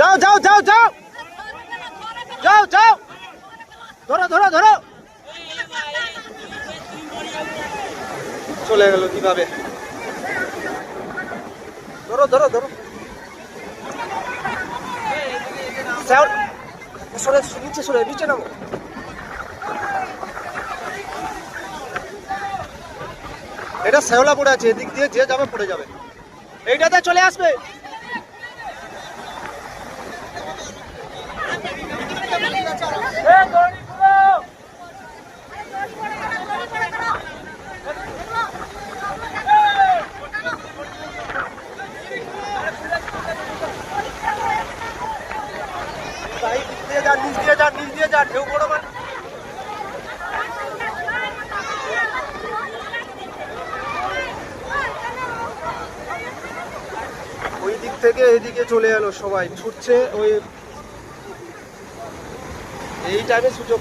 যাও যাও যাও যাও। যাও যাও। ধরো ধরো ধরো। চলে গেল কীভাবে? ধরো ধরো ধরো। নিচে সরে, নিচে নামো। এটা শ্যাওলা পড়ে আছে, এদিক দিয়ে যে যাবে, পড়ে যাবে। এইটাতে চলে আসবে ভাই, নিচ দিয়ে যান নিচ দিয়ে যান নিচ দিয়ে যান ঢেউ বড় মানে ওই দিক থেকে এদিকে চলে এলো সবাই। ছুটছে ওই এই টাইমে সুযোগ